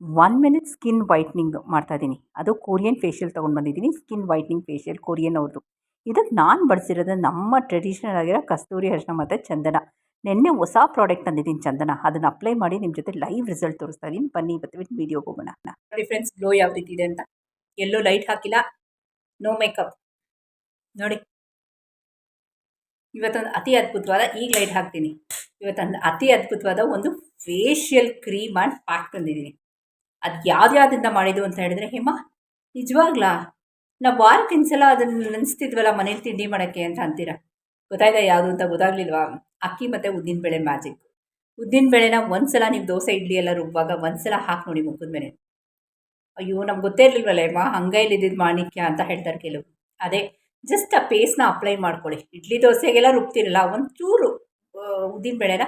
One minute skin whitening ಮಾಡ್ತಾ ಮಾಡ್ತಾಯಿದ್ದೀನಿ ಅದು ಕೊರಿಯನ್ ಫೇಶಿಯಲ್ ತೊಗೊಂಡು ಬಂದಿದ್ದೀನಿ ಸ್ಕಿನ್ ವೈಟ್ನಿಂಗ್ ಫೇಶಿಯಲ್ ಕೊರಿಯನ್ ಅವ್ರದ್ದು ಇದಕ್ಕೆ ನಾನು ಬಳಸಿರೋದು ನಮ್ಮ ಟ್ರೆಡಿಷ್ನಲ್ ಆಗಿರೋ ಕಸ್ತೂರಿ ಅರಿಶಿನ ಮತ್ತು ಚಂದನ. ನಿನ್ನೆ ಹೊಸ ಪ್ರಾಡಕ್ಟ್ ತಂದಿದ್ದೀನಿ ಚಂದನ. ಅದನ್ನು ಅಪ್ಲೈ ಮಾಡಿ ನಿಮ್ಮ ಜೊತೆ ಲೈವ್ ರಿಸಲ್ಟ್ ತೋರಿಸ್ತಾ ಇದ್ದೀನಿ ಬನ್ನಿ ಇವತ್ತು ವೀಡಿಯೋಗೆ ಹೋಗೋಣ. ಡಿಫ್ರೆನ್ಸ್ ಗ್ಲೋ ಯಾವ ರೀತಿ ಇದೆ ಅಂತ. ಎಲ್ಲೂ ಲೈಟ್ ಹಾಕಿಲ್ಲ. ನೋ ಮೇಕಪ್ ನೋಡಿ. ಇವತ್ತೊಂದು ಅತಿ ಅದ್ಭುತವಾದ, ಈಗ ಲೈಟ್ ಹಾಕ್ತೀನಿ. ಇವತ್ತೊಂದು ಅತಿ ಅದ್ಭುತವಾದ ಒಂದು ಫೇಶಿಯಲ್ ಕ್ರೀಮ್ ಆ್ಯಂಡ್ ಪ್ಯಾಕ್ ತಂದಿದ್ದೀನಿ. ಅದು ಯಾವ್ದ್ಯಾವ್ದಿಂದ ಮಾಡಿದ್ದು ಅಂತ ಹೇಳಿದ್ರೆ, ಹಿಮ, ನಿಜವಾಗ್ಲಾ? ನಾವು ವಾರಕ್ಕೆ ಸಲ ಅದನ್ನು ನೆನೆಸ್ತಿದ್ವಲ್ಲ ಮನೇಲಿ ತಿಂಡಿ ಮಾಡೋಕ್ಕೆ ಅಂತ ಅಂತೀರ? ಗೊತ್ತಾಯ್ತಾ ಯಾವುದು ಅಂತ ಗೊತ್ತಾಗ್ಲಿಲ್ವಾ? ಅಕ್ಕಿ ಮತ್ತು ಉದ್ದಿನಬೇಳೆ ಮ್ಯಾಜಿಕ್ ಉದ್ದಿನಬೇಳೆನ ಒಂದು ಸಲ ನೀವು ದೋಸೆ, ಇಡ್ಲಿ ಎಲ್ಲ ರುಬ್ಬುವಾಗ ಒಂದು ಸಲ ಹಾಕಿ ನೋಡಿ ಮುಖದ ಮೇಲೆ. ಅಯ್ಯೋ, ನಮ್ಗೆ ಗೊತ್ತೇ ಇರಲಿಲ್ವಲ್ಲ ಅಮ್ಮ ಹಂಗೈಲಿ ಇದ್ದಿದ್ದು ಮಾಣಿಕ್ಯ ಅಂತ ಹೇಳ್ತಾರೆ ಕೆಲವು. ಅದೇ ಜಸ್ಟ್ ಆ ಪೇಸ್ಟ್ನ ಅಪ್ಲೈ ಮಾಡ್ಕೊಳ್ಳಿ. ಇಡ್ಲಿ ದೋಸೆಗೆಲ್ಲ ರುಬ್ತಿರಲ್ಲ, ಒಂಚೂರು ಉದ್ದಿನಬೇಳೆನ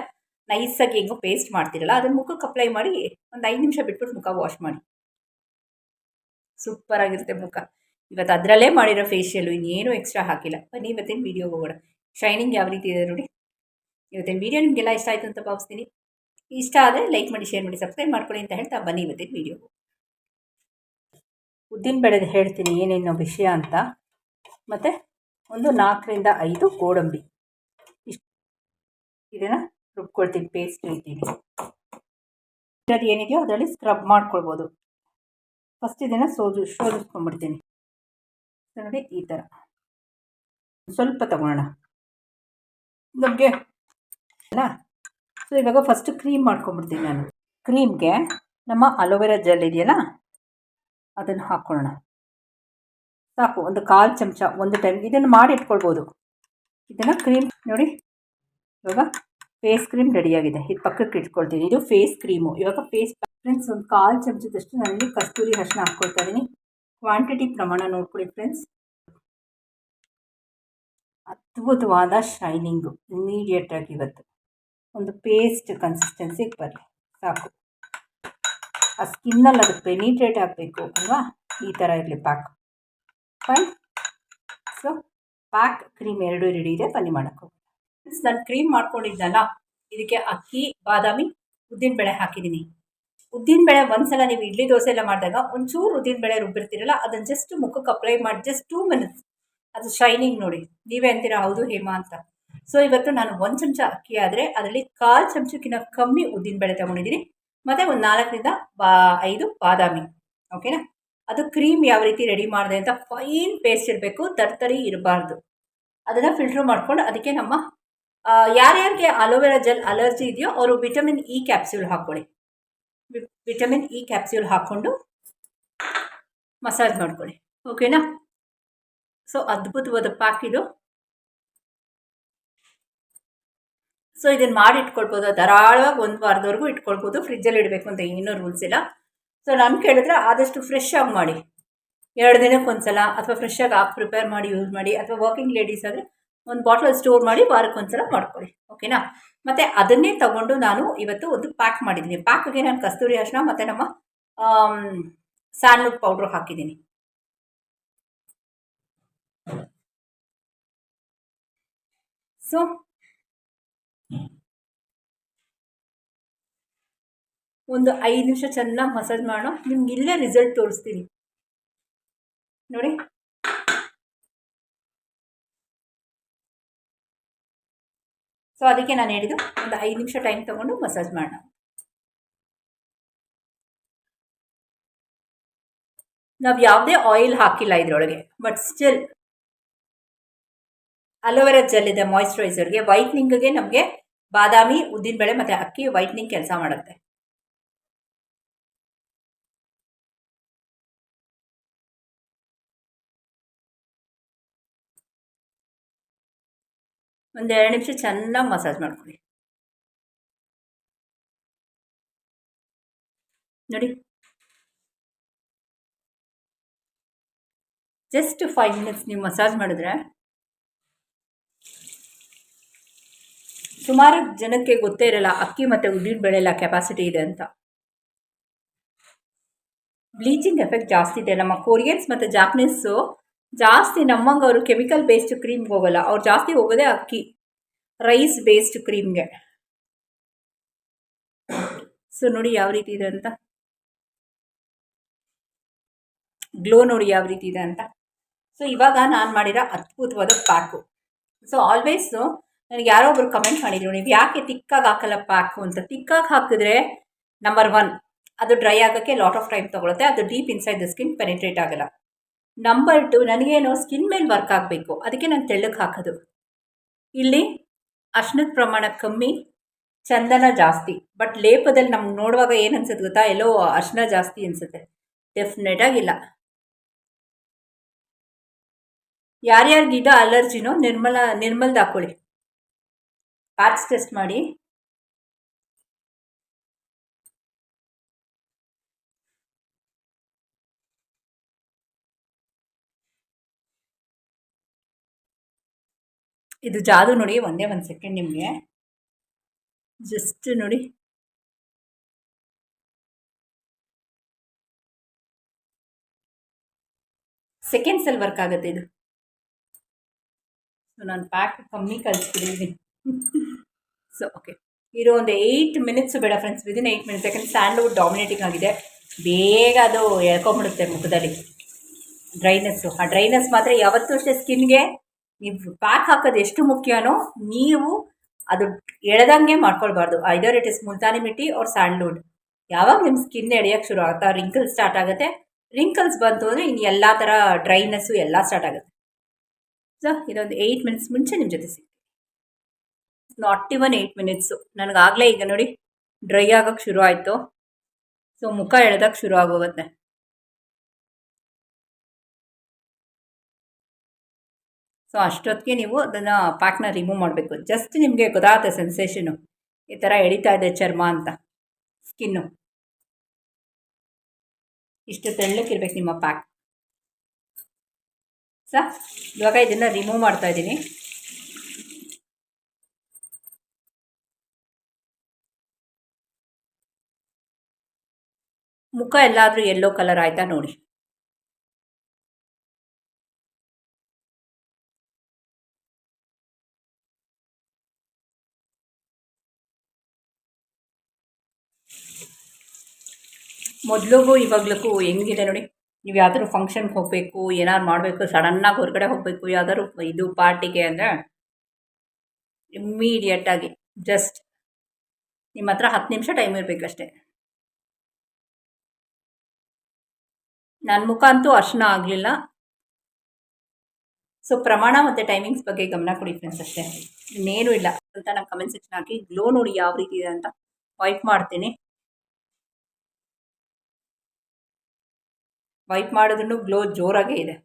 ನೈಸಾಗಿ ಹೆಂಗೋ ಪೇಸ್ಟ್ ಮಾಡ್ತೀರಲ್ಲ ಅದನ್ನು ಮುಖಕ್ಕೆ ಅಪ್ಲೈ ಮಾಡಿ ಒಂದು ಐದು ನಿಮಿಷ ಬಿಟ್ಬಿಟ್ಟು ಮುಖ ವಾಶ್ ಮಾಡಿ. ಸೂಪರ್ ಆಗಿರುತ್ತೆ ಮುಖ. ಇವತ್ತು ಅದರಲ್ಲೇ ಮಾಡಿರೋ ಫೇಶಿಯಲು ಇನ್ನೇನು ಎಕ್ಸ್ಟ್ರಾ ಹಾಕಿಲ್ಲ. ಬನ್ನಿ ಇವತ್ತಿನ ವೀಡಿಯೋ ಹೋಗೋಣ. ಶೈನಿಂಗ್ ಯಾವ ರೀತಿ ಇದೆ ನೋಡಿ. ಇವತ್ತಿನ ವೀಡಿಯೋ ನಿಮಗೆಲ್ಲ ಇಷ್ಟ ಆಯಿತು ಅಂತ ಭಾವಿಸ್ತೀನಿ. ಇಷ್ಟ ಆದರೆ ಲೈಕ್ ಮಾಡಿ ಶೇರ್ ಮಾಡಿ ಸಬ್ಸ್ಕ್ರೈಬ್ ಮಾಡ್ಕೊಳ್ಳಿ ಅಂತ ಹೇಳ್ತಾ ಬನ್ನಿ ಇವತ್ತಿನ ವೀಡಿಯೋ ಉದ್ದಿನ ಬೆಳೆದು ಹೇಳ್ತೀನಿ ಏನೇನು ವಿಷಯ ಅಂತ. ಮತ್ತು ಒಂದು ನಾಲ್ಕರಿಂದ ಐದು ಗೋಡಂಬಿ. ಇಷ್ಟು ಇದನ್ನು ರುಬ್ಕೊಳ್ತೀನಿ ಪೇಸ್ಟ್ ರೀತಿಲಿ ಅದು ಏನಿದೆಯೋ ಅದರಲ್ಲಿ ಸ್ಕ್ರಬ್ ಮಾಡ್ಕೊಳ್ಬೋದು. ಫಸ್ಟ್ ಇದನ್ನು ಸೋಜು ಶೋಧಿಸ್ಕೊಂಡ್ಬಿಡ್ತೀನಿ ನೋಡಿ ಈ ಥರ ಸ್ವಲ್ಪ ತಗೊಳ್ಳೋಣ ನಮಗೆ ಅಲ್ಲ? ಸೊ ಇವಾಗ ಫಸ್ಟ್ ಕ್ರೀಮ್ ಮಾಡ್ಕೊಂಬಿಡ್ತೀನಿ ನಾನು. ಕ್ರೀಮ್ಗೆ ನಮ್ಮ ಅಲೋವೆರಾ ಜೆಲ್ ಇದೆಯಲ್ಲ? ಅದನ್ನು ಹಾಕ್ಕೊಳ್ಳೋಣ. ಸಾಕು, ಒಂದು ಕಾಲು ಚಮಚ, ಒಂದು ಟೈಮ್ ಇದನ್ನು ಮಾಡಿ ಇಟ್ಕೊಳ್ಬೋದು. ಇದನ್ನು ಕ್ರೀಮ್ ನೋಡಿ ಇವಾಗ ಫೇಸ್ ಕ್ರೀಮ್ ರೆಡಿಯಾಗಿದೆ ಇದು ಪಕ್ಕಕ್ಕೆ ಇಟ್ಕೊಳ್ತೀನಿ. ಇದು ಫೇಸ್ ಕ್ರೀಮು ಇವಾಗ ಫೇಸ್ ಫ್ರೆಂಡ್ಸ್ ಒಂದು ಕಾಲು ಚಮಚದಷ್ಟು ನನಗೆ ಕಸ್ತೂರಿ ಅರಿಶಿನ ಹಾಕ್ಕೊಳ್ತಾ ಇದ್ದೀನಿ ಕ್ವಾಂಟಿಟಿ ಪ್ರಮಾಣ ನೋಡ್ಕೊಳ್ಳಿ ಫ್ರೆಂಡ್ಸ್ ಅದ್ಭುತವಾದ ಶೈನಿಂಗು ಇಮಿಡಿಯೇಟಾಗಿ ಇವತ್ತು. ಒಂದು ಪೇಸ್ಟ್ ಕನ್ಸಿಸ್ಟೆನ್ಸಿಗೆ ಬರಲಿ. ಸಾಕು. ಆ ಸ್ಕಿನ್ನಲ್ಲಿ ಅದು ಪೆನಿಟ್ರೇಟ್ ಆಗಬೇಕು ಅಲ್ವಾ? ಈ ಥರ ಇರಲಿ pack fine so pack cream ಎರಡೂ ರೆಡಿ ಇದೆ. ಬನ್ನಿ ಮಾಡೋಕ್ಕೆ ನಾನು ಕ್ರೀಮ್ ಮಾಡ್ಕೊಂಡಿದ್ದಲ್ಲ ಇದಕ್ಕೆ ಅಕ್ಕಿ, ಬಾದಾಮಿ ಉದ್ದಿನಬೇಳೆ ಹಾಕಿದ್ದೀನಿ. ಉದ್ದಿನಬೇಳೆ ಒಂದ್ಸಲ ನೀವು ಇಡ್ಲಿ ದೋಸೆ ಎಲ್ಲ ಮಾಡಿದಾಗ ಒಂಚೂರು ಉದ್ದಿನಬೇಳೆ ರುಬ್ಬಿರ್ತೀರಲ್ಲ, ಅದನ್ನು ಜಸ್ಟ್ ಮುಖಕ್ಕೆ ಅಪ್ಲೈ ಮಾಡಿ ಜಸ್ಟ್ ಟೂ ಮಿನಿಟ್ಸ್ ಅದು ಶೈನಿಂಗ್ ನೋಡಿ. ನೀವೇ ಅಂತೀರಾ, ಹೌದು ಹೇಮ ಅಂತ. ಸೊ ಇವತ್ತು ನಾನು ಒಂದು ಚಮಚ ಅಕ್ಕಿ ಆದರೆ ಅದರಲ್ಲಿ ಕಾಲು ಚಮಚಕ್ಕಿಂತ ಕಮ್ಮಿ ಉದ್ದಿನಬೇಳೆ ತಗೊಂಡಿದ್ದೀನಿ. ಮತ್ತು ಒಂದು ನಾಲ್ಕರಿಂದ ಬಾ, ಐದು ಬಾದಾಮಿ. ಓಕೆನಾ? ಅದು ಕ್ರೀಮ್ ಯಾವ ರೀತಿ ರೆಡಿ ಮಾಡಿದೆ ಅಂತ ಫೈನ್ ಪೇಸ್ಟ್ ಇರಬೇಕು, ತರ್ತರಿ ಇರಬಾರ್ದು. ಅದನ್ನು ಫಿಲ್ಟ್ರ್ ಮಾಡ್ಕೊಂಡು ಅದಕ್ಕೆ ನಮ್ಮ ಯಾರ್ಯಾರಿಗೆ ಅಲೋವೆರಾ ಜೆಲ್ ಅಲರ್ಜಿ ಇದೆಯೋ ಅವರು ವಿಟಮಿನ್ ಇ ಕ್ಯಾಪ್ಸ್ಯೂಲ್ ಹಾಕ್ಕೊಳ್ಳಿ ವಿಟಮಿನ್ ಇ ಕ್ಯಾಪ್ಸ್ಯೂಲ್ ಹಾಕ್ಕೊಂಡು ಮಸಾಜ್ ಮಾಡ್ಕೊಳ್ಳಿ. ಓಕೆನಾ? ಸೊ, ಅದ್ಭುತವಾದ ಪ್ಯಾಕ್ ಇದು. ಸೊ ಇದನ್ನು ಮಾಡಿ ಇಟ್ಕೊಳ್ಬೋದು. ಧಾರಾಳವಾಗಿ ಒಂದು ವಾರದವರೆಗೂ ಇಟ್ಕೊಳ್ಬೋದು. ಫ್ರಿಜ್ಜಲ್ಲಿ ಇಡಬೇಕು ಅಂತ ಏನೂ ರೂಲ್ಸ್ ಇಲ್ಲ. ಸೊ ನಾನು ಕೇಳಿದ್ರೆ ಆದಷ್ಟು ಫ್ರೆಶ್ ಆಗಿ ಮಾಡಿ. ಎರಡು ದಿನಕ್ಕೆ ಒಂದ್ಸಲ ಅಥವಾ ಫ್ರೆಶ್ ಆಗಿ ಆಗಿ ಪ್ರಿಪೇರ್ ಮಾಡಿ ಯೂಸ್ ಮಾಡಿ. ಅಥವಾ ವರ್ಕಿಂಗ್ ಲೇಡೀಸ್ ಆದರೆ ಒಂದು ಬಾಟಲ್ ಸ್ಟೋರ್ ಮಾಡಿ ವಾರಕ್ಕೆ ಒಂದು ಸಲ ಮಾಡ್ಕೊಳ್ಳಿ ಓಕೆನಾ ಮತ್ತು ಅದನ್ನೇ ತಗೊಂಡು ನಾನು ಇವತ್ತು ಒಂದು ಪ್ಯಾಕ್ ಮಾಡಿದ್ದೀನಿ. ಪ್ಯಾಕ್ಗೆ ನಾನು ಕಸ್ತೂರಿ ಅರ್ಶಿನ ಮತ್ತು ನಮ್ಮ ಸ್ಯಾಂಡ್ಲುಡ್ ಪೌಡ್ರು ಹಾಕಿದ್ದೀನಿ. ಸೊ ಒಂದು ಐದು ನಿಮಿಷ ಚೆನ್ನಾಗಿ ಮಸಾಜ್ ಮಾಡೋಣ. ನಿಮ್ಗೆ ಇಲ್ಲೇ ರಿಸಲ್ಟ್ ತೋರಿಸ್ತೀನಿ. ನೋಡಿ. ಸೊ ಅದಕ್ಕೆ ನಾನು ಹೇಳಿದ್ದು ಒಂದು ಐದು ನಿಮಿಷ ಟೈಮ್ ತಗೊಂಡು ಮಸಾಜ್ ಮಾಡೋಣ. ನಾವು ಯಾವುದೇ ಆಯಿಲ್ ಹಾಕಿಲ್ಲ ಇದರೊಳಗೆ ಬಟ್ ಸ್ಟಿಲ್ ಅಲೋವೆರಾ ಜೆಲ್ ಇದೆ ಮಾಯಿಶ್ಚರೈಸರ್ಗೆ ವೈಟ್ನಿಂಗ್ಗೆ ನಮಗೆ ಬಾದಾಮಿ ಉದ್ದಿನಬೇಳೆ ಮತ್ತು ಅಕ್ಕಿ ವೈಟ್ನಿಂಗ್ ಕೆಲಸ ಮಾಡುತ್ತೆ. ಒಂದು ಎರಡು ನಿಮಿಷ ಚೆನ್ನಾಗಿ ಮಸಾಜ್ ಮಾಡ್ಕೊಳ್ಳಿ ನೋಡಿ. ಜಸ್ಟ್ ಫೈವ್ ಮಿನಿಟ್ಸ್ ನೀವು ಮಸಾಜ್ ಮಾಡಿದ್ರೆ ಸುಮಾರು ಜನಕ್ಕೆ ಗೊತ್ತೇ ಇರಲ್ಲ ಅಕ್ಕಿ ಮತ್ತು ಉದ್ದಿನ ಬೆಳೆಯಲ್ಲ ಕೆಪಾಸಿಟಿ ಇದೆ ಅಂತ. ಬ್ಲೀಚಿಂಗ್ ಎಫೆಕ್ಟ್ ಜಾಸ್ತಿ ಇದೆ. ನಮ್ಮ ಕೊರಿಯನ್ಸ್ ಮತ್ತು ಜಾಪನೀಸು ಜಾಸ್ತಿ ನಮ್ಮಂಗೆ ಅವರು ಕೆಮಿಕಲ್ ಬೇಸ್ಡ್ ಕ್ರೀಮ್ಗೆ ಹೋಗಲ್ಲ. ಅವ್ರು ಜಾಸ್ತಿ ಹೋಗೋದೇ ಅಕ್ಕಿ. ರೈಸ್ ಬೇಸ್ಡ್ ಕ್ರೀಮ್ಗೆ ಸೊ ನೋಡಿ ಯಾವ ರೀತಿ ಇದೆ ಅಂತ. ಗ್ಲೋ ನೋಡಿ ಯಾವ ರೀತಿ ಇದೆ ಅಂತ. ಸೊ ಇವಾಗ ನಾನು ಮಾಡಿರೋ ಅದ್ಭುತವಾದ ಪ್ಯಾಕು ಸೊ ಆಲ್ವೇಸು ನನಗೆ ಯಾರೋ ಒಬ್ರು ಕಮೆಂಟ್ ಮಾಡಿದ್ರು, ನೀವು ಯಾಕೆ ತಿಕ್ಕಾಗಿ ಹಾಕಲ್ಲ ಪ್ಯಾಕು ಅಂತ. ತಿಕ್ಕಾಗಿ ಹಾಕಿದ್ರೆ ನಂಬರ್ ಒನ್ ಅದು ಡ್ರೈ ಆಗೋಕ್ಕೆ ಲಾಟ್ ಆಫ್ ಟೈಮ್ ತೊಗೊಳುತ್ತೆ. ಅದು deep inside the skin penetrate ಆಗಲ್ಲ. ನಂಬರ್ ಟು ನನಗೇನು ಸ್ಕಿನ್ ಮೇಲೆ ವರ್ಕ್ ಆಗಬೇಕು. ಅದಕ್ಕೆ ನಾನು ತೆಳ್ಳಗೆ ಹಾಕೋದು. ಇಲ್ಲಿ ಅರ್ಶಿನದ ಪ್ರಮಾಣ ಕಮ್ಮಿ, ಚಂದನ ಜಾಸ್ತಿ. ಬಟ್ ಲೇಪದಲ್ಲಿ ನಮ್ಗೆ ನೋಡುವಾಗ ಏನು ಅನ್ಸುತ್ತೆ ಗೊತ್ತಾ? ಎಲ್ಲೋ ಅರ್ಶನ ಜಾಸ್ತಿ ಅನಿಸುತ್ತೆ. ಡೆಫಿನೆಟ್ ಆಗಿಲ್ಲ ಯಾರ್ಯಾರಿಗಿದ ಅಲರ್ಜಿನೋ ನಿರ್ಮಲ, ನಿರ್ಮಲ್ದು ಹಾಕ್ಕೊಳ್ಳಿ ಪ್ಯಾಚ್ ಟೆಸ್ಟ್ ಮಾಡಿ. ಇದು ಜಾದು ನೋಡಿ, ಒಂದೇ ಒಂದು ಸೆಕೆಂಡ್ ನಿಮಗೆ. ಜಸ್ಟ್ ನೋಡಿ. ಸೆಕೆಂಡ್ಸಲ್ಲಿ ವರ್ಕ್ ಆಗುತ್ತೆ ಇದು. ಸೊ ನಾನು ಪ್ಯಾಕ್ ಕಮ್ಮಿ ಕಳಿಸ್ಬಿಟ್ಟಿದ್ದೀನಿ ಸೊ ಓಕೆ ಇರೋ ಒಂದು ಏಯ್ಟ್ ಮಿನಿಟ್ಸು ಬೇಡ ಫ್ರೆಂಡ್ಸ್ ವಿದಿನ್ ಏಯ್ಟ್ ಮಿನಿಟ್ಸ್ ಯಾಕಂದರೆ ಸ್ಯಾಂಡ್ಲ್ವುಡ್ ಡಾಮಿನೇಟಿಂಗ್ ಆಗಿದೆ. ಬೇಗ ಅದು ಎಳ್ಕೊಂಬಿಡುತ್ತೆ ಮುಖದಲ್ಲಿ. ಡ್ರೈನೆಸ್ಸು ಆ ಡ್ರೈನೆಸ್ ಮಾತ್ರ ಯಾವತ್ತೂ ಅಷ್ಟೇ ಸ್ಕಿನ್ಗೆ ನೀವು ಪ್ಯಾಕ್ ಹಾಕೋದು ಎಷ್ಟು ಮುಖ್ಯನೋ ನೀವು ಅದು ಎಳೆದಂಗೆ ಮಾಡ್ಕೊಳ್ಬಾರ್ದು. Either it is multani mitti ಅವ್ರ ಸ್ಯಾಂಡ್ಲ್ವುಡ್ ಯಾವಾಗ ನಿಮ್ಮ ಸ್ಕಿನ್ ಎಳೆಯೋಕ್ಕೆ ಶುರು ಆಗುತ್ತಾ ರಿಂಕಲ್ಸ್ ಸ್ಟಾರ್ಟ್ ಆಗುತ್ತೆ. ರಿಂಕಲ್ಸ್ ಬಂತು ಅಂದರೆ ಇನ್ನು ಎಲ್ಲ ಥರ ಡ್ರೈನೆಸ್ಸು ಎಲ್ಲ ಸ್ಟಾರ್ಟ್ ಆಗುತ್ತೆ. ಸೊ ಇದೊಂದು ಏಯ್ಟ್ ಮಿನಿಟ್ಸ್ ಮುಂಚೆ ನಿಮ್ಮ ಜೊತೆ ಸಿಗ್ತೀನಿ. ನಾಟ್ ಇವನ್ ಏಯ್ಟ್ ಮಿನಿಟ್ಸು ನನಗಾಗಲೇ ಈಗ ನೋಡಿ ಡ್ರೈ ಆಗೋಕ್ಕೆ ಶುರು ಆಯಿತು. ಸೊ ಮುಖ ಎಳೆದಕ್ಕೆ ಶುರು ಆಗೋಗುತ್ತೆ. ಸೊ ಅಷ್ಟೊತ್ತಿಗೆ ನೀವು ಅದನ್ನು ಪ್ಯಾಕ್ನ ರಿಮೂವ್ ಮಾಡಬೇಕು. ಜಸ್ಟ್ ನಿಮಗೆ ಗೊತ್ತಾಗುತ್ತೆ ಸೆನ್ಸೇಷನು ಈ ಥರ ಎಳಿತಾ ಇದೆ ಚರ್ಮ ಅಂತ. ಸ್ಕಿನ್ನು ಇಷ್ಟು ತೆಳ್ಳಕ್ಕಿರ್ಬೇಕು ನಿಮ್ಮ ಪ್ಯಾಕ್ ಸ ಇವಾಗ ಇದನ್ನು ರಿಮೂವ್ ಮಾಡ್ತಾ ಇದ್ದೀನಿ. ಮುಖ ಎಲ್ಲಾದರೂ ಎಲ್ಲೋ ಕಲರ್ ಆಯಿತಾ ನೋಡಿ. ಮೊದಲಿಗೂ ಇವಾಗಲಕ್ಕೂ ಹೆಂಗಿದೆ ನೋಡಿ. ನೀವು ಯಾವ್ದಾದ್ರು ಫಂಕ್ಷನ್ಗೆ ಹೋಗಬೇಕು ಏನಾದ್ರು ಮಾಡಬೇಕು ಸಡನ್ನಾಗಿ ಹೊರಗಡೆ ಹೋಗಬೇಕು, ಯಾವ್ದಾದ್ರು ಇದು ಪಾರ್ಟಿಗೆ ಅಂದರೆ ಇಮ್ಮಿಡಿಯೇಟಾಗಿ ಜಸ್ಟ್ ನಿಮ್ಮ ಹತ್ರ ಹತ್ತು ನಿಮಿಷ ಟೈಮ್ ಇರಬೇಕಷ್ಟೆ ನನ್ನ ಮುಖ ಅಂತೂ ಅರ್ಶನ ಆಗಲಿಲ್ಲ. ಸೊ ಪ್ರಮಾಣ ಮತ್ತು ಟೈಮಿಂಗ್ಸ್ ಬಗ್ಗೆ ಗಮನ ಕೊಡಿ ಫ್ರೆಂಡ್ಸ್ ಅಷ್ಟೇ. ಇನ್ನೇನು ಇಲ್ಲ. ಅಂತ ನಾನು ಕಮೆಂಟ್ ಸೆಕ್ಷನ್ ಹಾಕಿ ಗ್ಲೋ ನೋಡಿ ಯಾವ ರೀತಿ ಇದೆ ಅಂತ ವೈಪ್ ಮಾಡ್ತೀನಿ. ವೈಪ್ ಮಾಡಿದ್ರೂ ಗ್ಲೋ ಜೋರಾಗೇ ಇದೆ.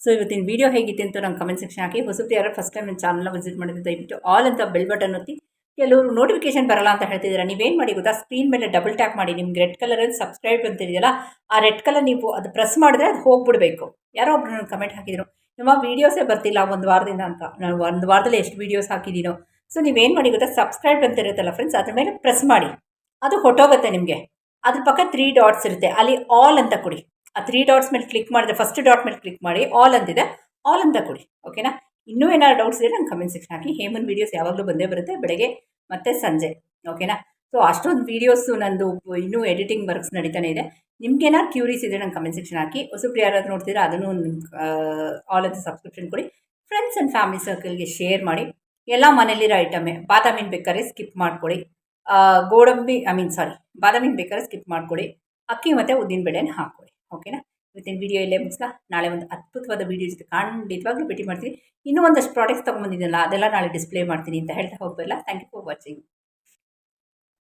ಸೊ ಇವತ್ತಿನ ವೀಡಿಯೋ ಹೇಗಿತ್ತು ಅಂತ ನಂಗೆ ಕಮೆಂಟ್ ಸೆಕ್ಷನ್ ಹಾಕಿ. ಹೊಸಬ್ರು ಯಾರು ಫಸ್ಟ್ ಟೈಮ್ ನನ್ನ ಚಾನಲ್ನ ವಿಸಿಟ್ ಮಾಡಿದ್ರೆ ದಯವಿಟ್ಟು ಆಲ್ ಅಂತ ಬೆಲ್ ಬಟನ್ ಒತ್ತಿ. ಕೆಲವರು ನೋಟಿಫಿಕೇಶನ್ ಬರಲ್ಲ ಅಂತ ಹೇಳ್ತಿದ್ದೀರಾ ನೀವೇನು ಮಾಡಿ ಗೊತ್ತಾ? ಸ್ಕ್ರೀನ್ ಮೇಲೆ ಡಬಲ್ ಟ್ಯಾಪ್ ಮಾಡಿ. ನಿಮ್ಗೆ ರೆಡ್ ಕಲರಲ್ಲಿ ಸಬ್ಸ್ಕ್ರೈಬ್ ಅಂತ ಇದೆಯಲ್ಲ, ಆ ರೆಡ್ ಕಲರ್ ನೀವು ಅದು ಪ್ರೆಸ್ ಮಾಡಿದ್ರೆ ಅದು ಹೋಗ್ಬಿಡಬೇಕು. ಯಾರೋ ಒಬ್ರು ನನ್ನ ಕಮೆಂಟ್ ಹಾಕಿದ್ರು. ನಿಮ್ಮ ವೀಡಿಯೋಸೇ ಬರ್ತಿಲ್ಲ ಒಂದು ವಾರದಿಂದ ಅಂತ. ನಾನು ಒಂದು ವಾರದಲ್ಲಿ ಎಷ್ಟು ವೀಡಿಯೋಸ್ ಹಾಕಿದ್ದೀನೋ ಸೊ ನೀವೇನು ಮಾಡಿ ಗೊತ್ತಾ? ಸಬ್ಸ್ಕ್ರೈಬ್ ಅಂತ ಇರುತ್ತಲ್ಲ ಫ್ರೆಂಡ್ಸ್ ಅದ್ರ ಮೇಲೆ ಪ್ರೆಸ್ ಮಾಡಿ. ಅದು ಹೊಟ್ಟೋಗುತ್ತೆ ನಿಮಗೆ. ಅದ್ರ ಪಕ್ಕ ತ್ರೀ ಡಾಟ್ಸ್ ಇರುತ್ತೆ. ಅಲ್ಲಿ ಆಲ್ ಅಂತ ಕೊಡಿ. ಆ ತ್ರೀ ಡಾಟ್ಸ್ ಮೇಲೆ ಕ್ಲಿಕ್ ಮಾಡಿದ್ರೆ ಫಸ್ಟ್ ಡಾಟ್ ಮೇಲೆ ಕ್ಲಿಕ್ ಮಾಡಿ ಆಲ್ ಅಂತಿದೆ ಆಲ್ ಅಂತ ಕೊಡಿ ಓಕೆನಾ ಇನ್ನೂ ಏನಾದ್ರು ಡೌಟ್ಸ್ ಇದ್ರೆ ನಂಗೆ ಕಮೆಂಟ್ ಸೆಕ್ಷನ್ ಹಾಕಿ ಹೇಮನ್ ವೀಡಿಯೋಸ್ ಯಾವಾಗಲೂ ಬಂದೇ ಬರುತ್ತೆ, ಬೆಳಗ್ಗೆ ಮತ್ತೆ ಸಂಜೆ ಓಕೆನಾ ಸೊ ಅಷ್ಟೊಂದು ವೀಡಿಯೋಸು ನಂದು ಇನ್ನೂ ಎಡಿಟಿಂಗ್ ವರ್ಕ್ಸ್ ನಡೀತಾನೆ ಇದೆ. ನಿಮ್ಗೇನಾದ್ರು ಕ್ಯೂರೀಸ್ ಇದೆ ನಂಗೆ ಕಮೆಂಟ್ ಸೆಕ್ಷನ್ ಹಾಕಿ. ಹೊಸಬ್ರು ಯಾರಾದ್ರು ನೋಡ್ತೀರಾ ಅದನ್ನು ಆಲ್ ಅಂತ ಸಬ್ಸ್ಕ್ರಿಪ್ಷನ್ ಕೊಡಿ. ಫ್ರೆಂಡ್ಸ್ ಆ್ಯಂಡ್ ಫ್ಯಾಮಿಲಿ ಸರ್ಕಲ್ಗೆ ಶೇರ್ ಮಾಡಿ. ಎಲ್ಲ ಮನೇಲಿರೋ ಐಟಮೇ ಬಾದಾಮಿನ ಬೇಕಾದ್ರೆ ಸ್ಕಿಪ್ ಮಾಡ್ಕೊಳ್ಳಿ ಗೋಡಂಬಿ ಐ ಮೀನ್ ಸಾರಿ ಬಾದಾಮಿನ ಬೇಕಾದ್ರೆ ಸ್ಕಿಪ್ ಮಾಡ್ಕೊಳ್ಳಿ ಅಕ್ಕಿ ಮತ್ತು ಉದ್ದಿನ ಬೇಳೆನ ಹಾಕ್ಕೊಳ್ಳಿ ಓಕೆನಾ? ಇವತ್ತಿನ ವಿಡಿಯೋ ಇಲ್ಲೇ ಮುಗಿಸ್ಲಾ ನಾಳೆ ಒಂದು ಅದ್ಭುತವಾದ ವಿಡಿಯೋ ಜೊತೆ ಖಂಡಿತವಾಗ್ಲೂ ಭೇಟಿ ಮಾಡ್ತೀನಿ. ಇನ್ನೂ ಒಂದಷ್ಟು ಪ್ರಾಡಕ್ಟ್ಸ್ ತೊಗೊಂಬಂದಿದ್ದೀನಲ್ಲ ಅದೆಲ್ಲ ನಾಳೆ ಡಿಸ್ಪ್ಲೇ ಮಾಡ್ತೀನಿ ಅಂತ ಹೇಳ್ತಾ ಹೋಗ್ಬಲ್ಲ ಥ್ಯಾಂಕ್ ಯು ಫಾರ್ ವಾಚಿಂಗ್